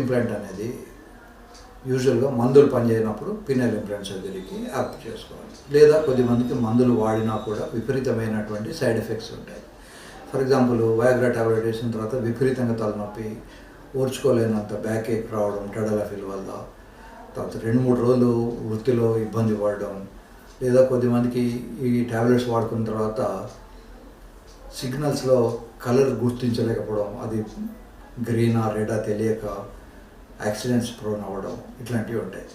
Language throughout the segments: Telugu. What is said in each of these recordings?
ఇంప్లాంట్ అనేది యూజువల్గా మందులు పనిచేయనప్పుడు పినల్ ఇంప్లాంట్ సర్జరీకి యాప్ చేసుకోవాలి. లేదా కొద్దిమందికి మందులు వాడినా కూడా విపరీతమైనటువంటి సైడ్ ఎఫెక్ట్స్ ఉంటాయి. ఫర్ ఎగ్జాంపుల్ వయాగ్రా టాబ్లెట్ వేసిన తర్వాత విపరీతంగా తలనొప్పి ఓర్చుకోలేనంత బ్యాక్ ఏక్ రావడం టెడలఫిల్ వల్ల తర్వాత రెండు మూడు రోజులు వృత్తిలో ఇబ్బంది పడడం లేదా కొద్దిమందికి ఈ టాబ్లెట్స్ వాడుకున్న తర్వాత సిగ్నల్స్లో కలర్ గుర్తించలేకపోవడం అది గ్రీనా రెడా తెలియక యాక్సిడెంట్స్ ప్రోన్ అవ్వడం ఇట్లాంటివి ఉంటాయి.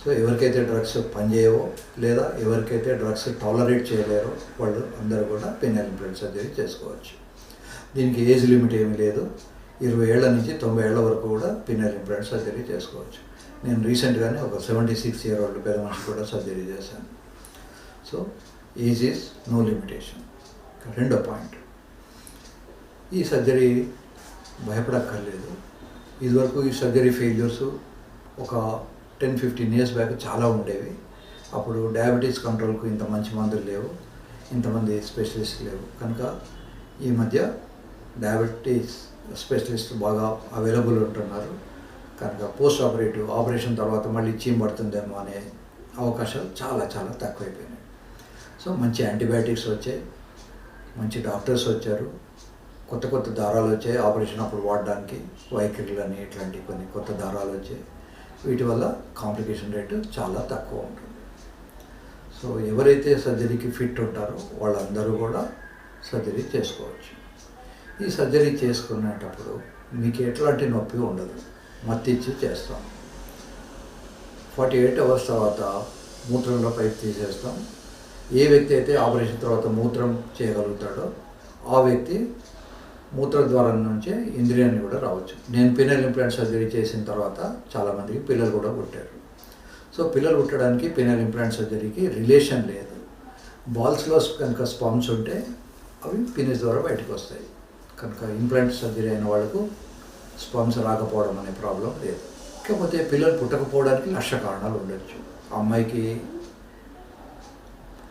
సో ఎవరికైతే డ్రగ్స్ పనిచేయవో లేదా ఎవరికైతే డ్రగ్స్ టాలరేట్ చేయలేరో వాళ్ళు అందరూ కూడా పెనల్ ఇంప్లాంట్ సర్జరీ చేసుకోవచ్చు. దీనికి ఏజ్ లిమిట్ ఏమీ లేదు. ఇరవై ఏళ్ళ నుంచి తొంభై ఏళ్ళ వరకు కూడా పిన్నల్ ఇంప్లాంట్ సర్జరీ చేసుకోవచ్చు. నేను రీసెంట్గానే ఒక సెవెంటీ సిక్స్ ఇయర్ ఓల్డ్ పెద్ద మనిషి కూడా సర్జరీ చేశాను. So is is no limitation రెండో పాయింట్ ఈ సర్జరీ భయపడక్కర్లేదు. ఇదివరకు ఈ సర్జరీ ఫెయిల్యూర్స్ ఒక టెన్ ఫిఫ్టీన్ ఇయర్స్ బ్యాక్ చాలా ఉండేవి. అప్పుడు డయాబెటీస్ కంట్రోల్కు ఇంత మంచి మందులు లేవు. ఇంతమంది స్పెషలిస్ట్ లేవు. కనుక ఈ మధ్య డయాబెటీస్ స్పెషలిస్ట్ బాగా అవైలబుల్ ఉంటున్నారు. కనుక పోస్ట్ ఆపరేటివ్ ఆపరేషన్ తర్వాత మళ్ళీ చీమ్ పడుతుందేమో అనే అవకాశాలు చాలా చాలా తక్కువైపోయినాయి. సో మంచి యాంటీబయాటిక్స్ వచ్చాయి. మంచి డాక్టర్స్ వచ్చారు. కొత్త కొత్త దారాలు వచ్చాయి. ఆపరేషన్ అప్పుడు వాడడానికి వైఖరిలు అని ఇట్లాంటి కొన్ని కొత్త దారాలు వచ్చాయి. వీటి వల్ల కాంప్లికేషన్ రేటు చాలా తక్కువ ఉంటుంది. సో ఎవరైతే సర్జరీకి ఫిట్ ఉంటారో వాళ్ళందరూ కూడా సర్జరీ చేసుకోవచ్చు. ఈ సర్జరీ చేసుకునేటప్పుడు మీకు ఎట్లాంటి నొప్పి ఉండదు. మత్తిచ్చి చేస్తాం. ఫార్టీ ఎయిట్ అవర్స్ తర్వాత మూత్రంలో పైప్ తీసేస్తాం. ఏ వ్యక్తి అయితే ఆపరేషన్ తర్వాత మూత్రం చేయగలుగుతాడో ఆ వ్యక్తి మూత్ర ద్వారం నుంచే ఇంద్రియాన్ని కూడా రావచ్చు. నేను పినల్ ఇంప్లాంట్ సర్జరీ చేసిన తర్వాత చాలామందికి పిల్లలు కూడా పుట్టారు. సో పిల్లలు పుట్టడానికి పినల్ ఇంప్లాంట్ సర్జరీకి రిలేషన్ లేదు. బాల్స్లో కనుక స్పాంప్స్ ఉంటే అవి పినిస్ ద్వారా బయటకు వస్తాయి. కనుక ఇంప్లాంట్ సర్జరీ అయిన వాళ్ళకు స్పాంప్స్ రాకపోవడం అనే ప్రాబ్లం లేదు. కాకపోతే పిల్లలు పుట్టకపోవడానికి లక్ష కారణాలు ఉండొచ్చు. అమ్మాయికి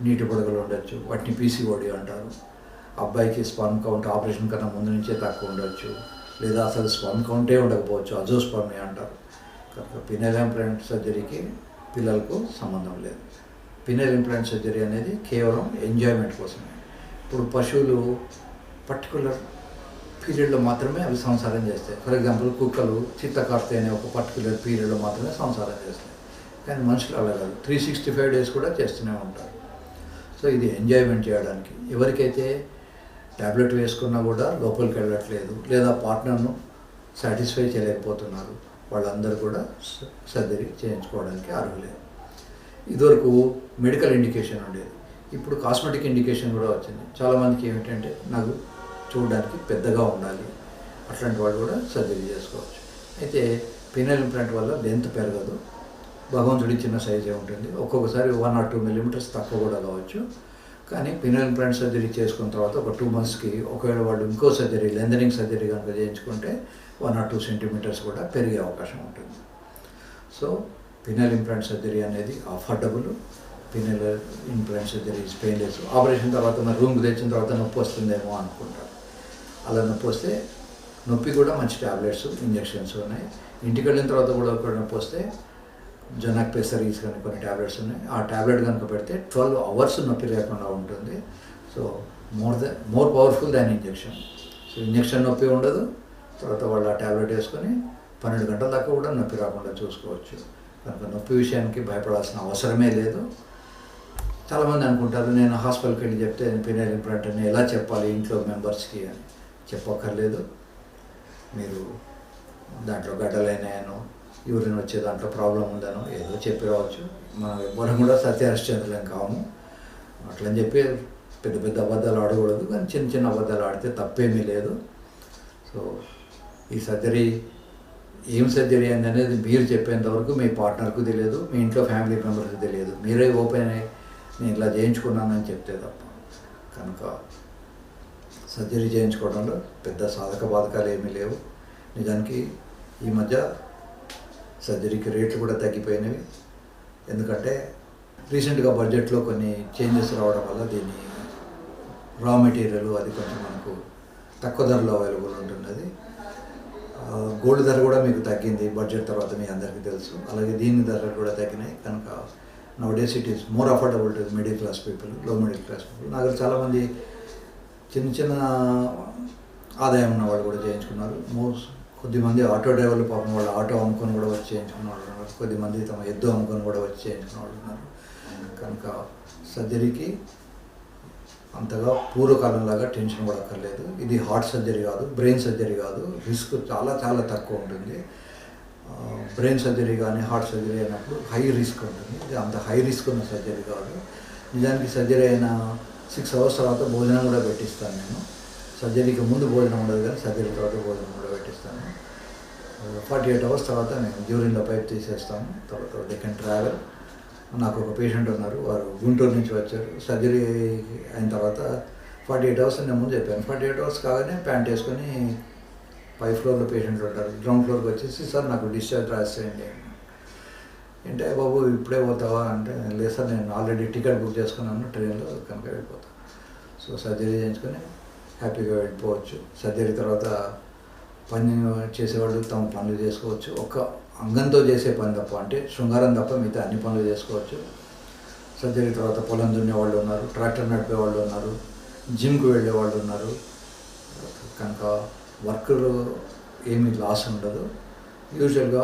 నీటి బుడగలు ఉండొచ్చు. వాటిని పీసీఓడి అంటారు. అబ్బాయికి స్పర్మ్ కౌంట్ ఆపరేషన్ కన్నా ముందు నుంచే తక్కువ ఉండొచ్చు. లేదా అసలు స్పర్మ్ కౌంటే ఉండకపోవచ్చు. అజోస్పర్మే అంటారు. కనుక పినల్ ఇంప్లాంట్ సర్జరీకి పిల్లలకు సంబంధం లేదు. పినల్ ఇంప్లాంట్ సర్జరీ అనేది కేవలం ఎంజాయ్మెంట్ కోసమే. ఇప్పుడు పశువులు పర్టికులర్ పీరియడ్లో మాత్రమే అవి సంసారం చేస్తాయి. ఫర్ ఎగ్జాంపుల్ కుక్కలు చిత్తకార్తె అనే ఒక పర్టికులర్ పీరియడ్లో మాత్రమే సంసారం చేస్తాయి. కానీ మనుషులు అలా కాదు. త్రీ సిక్స్టీ ఫైవ్ డేస్ కూడా చేస్తూనే ఉంటారు. సో ఇది ఎంజాయ్మెంట్ చేయడానికి. ఎవరికైతే ట్యాబ్లెట్ వేసుకున్నా కూడా లోపలికి వెళ్ళట్లేదు లేదా పార్ట్నర్ను సాటిస్ఫై చేయలేకపోతున్నారు. వాళ్ళందరూ కూడా సర్జరీ చేయించుకోవడానికి అర్హులే. ఇదివరకు మెడికల్ ఇండికేషన్ ఉండేది. ఇప్పుడు కాస్మెటిక్ ఇండికేషన్ కూడా వచ్చింది. చాలామందికి ఏమిటంటే నాకు చూడడానికి పెద్దగా ఉండాలి. అట్లాంటి వాళ్ళు కూడా సర్జరీ చేసుకోవచ్చు. అయితే పినల్ ఇంప్లాంట్ వల్ల లెంత్ పెరగదు. భగవంతుడి చిన్న సైజే ఉంటుంది. ఒక్కొక్కసారి వన్ ఆర్ టూ మిల్లీమీటర్స్ తక్కువ కూడా కావచ్చు. కానీ పినల్ ఇంప్లాంట్ సర్జరీ చేసుకున్న తర్వాత ఒక టూ మంత్స్కి ఒకవేళ వాళ్ళు ఇంకో సర్జరీ లెందరింగ్ సర్జరీ కనుక చేయించుకుంటే వన్ ఆర్ టూ సెంటీమీటర్స్ కూడా పెరిగే అవకాశం ఉంటుంది. సో పినల్ ఇంప్లాంట్ సర్జరీ అనేది affordable penile implant surgery is painless operation తర్వాత మరి రూమ్కి తెచ్చిన తర్వాత నొప్పి వస్తుందేమో అనుకుంటారు. అలా నొప్పి వస్తే నొప్పి కూడా మంచి ట్యాబ్లెట్స్ ఇంజెక్షన్స్ ఉన్నాయి. ఇంటికి వెళ్ళిన తర్వాత కూడా ఒక నొప్పి వస్తే జనక్ పెసరీస్ కానీ కొన్ని ట్యాబ్లెట్స్ ఉన్నాయి. ఆ ట్యాబ్లెట్ కనుక పెడితే ట్వెల్వ్ అవర్స్ నొప్పి లేకుండా ఉంటుంది. So more then more powerful than injection. So injection నొప్పి ఉండదు. తర్వాత వాళ్ళు ఆ ట్యాబ్లెట్ వేసుకొని పన్నెండు గంటల దాకా కూడా నొప్పి రాకుండా చూసుకోవచ్చు. కనుక నొప్పి విషయానికి భయపడాల్సిన అవసరమే లేదు. చాలామంది అనుకుంటారు నేను హాస్పిటల్కి వెళ్ళి చెప్తే పినల్ ఇంప్లాంట్ అని ఎలా చెప్పాలి ఇంట్లో మెంబర్స్కి అని. చెప్పక్కర్లేదు. మీరు దాంట్లో గడ్డలైనాయనో యూరిన్ వచ్చే దాంట్లో ప్రాబ్లం ఉందనో ఏదో చెప్పి రావచ్చు మనం ఎవ్వరం కూడా సత్యహరిశ్చంద్రులం కాము. అట్లని చెప్పి పెద్ద పెద్ద అబద్ధాలు ఆడకూడదు కానీ చిన్న చిన్న అబద్ధాలు ఆడితే తప్పేమీ లేదు. సో ఈ సర్జరీ ఏం సర్జరీ అని అనేది మీరు చెప్పేంత వరకు మీ పార్ట్నర్కు తెలియదు మీ ఇంట్లో ఫ్యామిలీ మెంబర్స్కి తెలియదు. మీరే ఓపెన్ అయ్యి నేను ఇలా చేయించుకున్నానని చెప్తే తప్ప. కనుక సర్జరీ చేయించుకోవడంలో పెద్ద సాధక బాధకాలు ఏమీ లేవు. నిజానికి ఈ మధ్య సర్జరీకి రేట్లు కూడా తగ్గిపోయినవి. ఎందుకంటే రీసెంట్గా బడ్జెట్లో కొన్ని చేంజెస్ రావడం వల్ల దీన్ని రా మెటీరియల్ అది కొంచెం మనకు తక్కువ ధరలో అవైలబుల్ ఉంటున్నది. గోల్డ్ ధర కూడా మీకు తగ్గింది. బడ్జెట్ తర్వాత మీ అందరికీ తెలుసు. అలాగే దీని ధరలు కూడా తగ్గినాయి. కనుక now days it is more affordable to middle class పీపుల్లో middle class people నాకు చాలామంది చిన్న చిన్న ఆదాయం ఉన్న వాళ్ళు కూడా చేయించుకున్నారు. మోస్ట్ కొద్దిమంది ఆటో డ్రైవర్లు పాపం వాళ్ళు ఆటో అమ్ముకొని కూడా వచ్చి చేయించుకున్న వాళ్ళు ఉన్నారు. కొద్దిమంది తమ ఎద్దు అమ్ముకొని కూడా వచ్చి చేయించుకున్న వాళ్ళు ఉన్నారు. కనుక సర్జరీకి అంతగా పూర్వకాలంలాగా టెన్షన్ కూడా అక్కర్లేదు. ఇది హార్ట్ సర్జరీ కాదు బ్రెయిన్ సర్జరీ కాదు. రిస్క్ చాలా చాలా తక్కువ ఉంటుంది. బ్రెయిన్ సర్జరీ కానీ హార్ట్ సర్జరీ అయినప్పుడు హై రిస్క్ ఉంటుంది. ఇది అంత హై రిస్క్ ఉన్న సర్జరీ కాదు. నిజానికి సర్జరీ అయిన సిక్స్ అవర్స్ తర్వాత భోజనం కూడా పెట్టిస్తాను నేను. సర్జరీకి ముందు భోజనం ఉండదు కానీ సర్జరీ తర్వాత భోజనం కూడా పెట్టిస్తాను. ఫార్టీ ఎయిట్ అవర్స్ తర్వాత నేను జ్యూరిన్లో పైప్ తీసేస్తాను తర్వాత దే కెన్ ట్రావెల్ నాకు ఒక పేషెంట్ ఉన్నారు వారు గుంటూరు నుంచి వచ్చారు. సర్జరీ అయిన తర్వాత ఫార్టీ ఎయిట్ అవర్స్ నేను ముందు చెప్పాను. ఫార్టీ ఎయిట్ అవర్స్ కాగానే ప్యాంట్ వేసుకొని పై ఫ్లోర్లో పేషెంట్ ఉంటారు. గ్రౌండ్ ఫ్లోర్కి వచ్చేసి సార్ నాకు డిశ్చార్జ్ రాసేయండి. అంటే బాబు ఇప్పుడే పోతావా? అంటే లేదు సార్ నేను ఆల్రెడీ టికెట్ బుక్ చేసుకున్నాను ట్రైన్లో కనుక వెళ్ళిపోతాను సో సర్జరీ చేయించుకొని హ్యాపీగా వెళ్ళిపోవచ్చు. సర్జరీ తర్వాత పని చేసేవాళ్ళు తమ పనులు చేసుకోవచ్చు. ఒక అంగంతో చేసే పని తప్ప అంటే శృంగారం తప్ప మిగతా అన్ని పనులు చేసుకోవచ్చు. సర్జరీ తర్వాత పొలం దున్నే వాళ్ళు ఉన్నారు ట్రాక్టర్ నడిపే వాళ్ళు ఉన్నారు జిమ్కి వెళ్ళే వాళ్ళు ఉన్నారు. కనుక వర్క్లో ఏమీ లాస్ ఉండదు. యూజువల్గా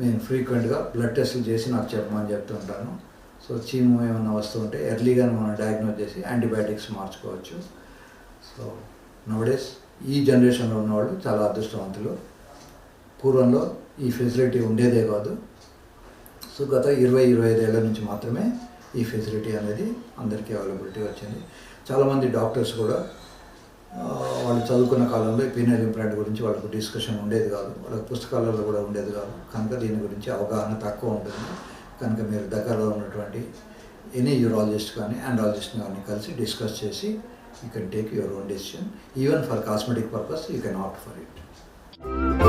నేను ఫ్రీక్వెంట్గా బ్లడ్ టెస్ట్లు చేసి నాకు చెప్పమని చెప్తుంటాను సో చీము ఏమైనా వస్తుంటే ఎర్లీగా మనం డయాగ్నోజ్ చేసి యాంటీబయాటిక్స్ మార్చుకోవచ్చు. సో నవడేస్ ఈ జనరేషన్లో ఉన్నవాళ్ళు చాలా అదృష్టవంతులు. పూర్వంలో ఈ ఫెసిలిటీ ఉండేదే కాదు. సో గత ఇరవై ఇరవై ఐదేళ్ళ నుంచి మాత్రమే ఈ ఫెసిలిటీ అనేది అందరికీ అవైలబిలిటీ వచ్చింది. చాలామంది డాక్టర్స్ కూడా వాళ్ళు చదువుకున్న కాలంలో పీనల్ ఇంప్లాంట్ గురించి వాళ్ళకు డిస్కషన్ ఉండేది కాదు. వాళ్ళకి పుస్తకాలలో కూడా ఉండేది కాదు. కనుక దీని గురించి అవగాహన తక్కువ ఉంటుంది. కనుక మీరు దగ్గరలో ఉన్నటువంటి ఎనీ యూరాలజిస్ట్ కానీ ఆండ్రాలజిస్ట్ కానీ కలిసి డిస్కస్ చేసి you can take your own decision. Even for cosmetic purpose, you can opt for it.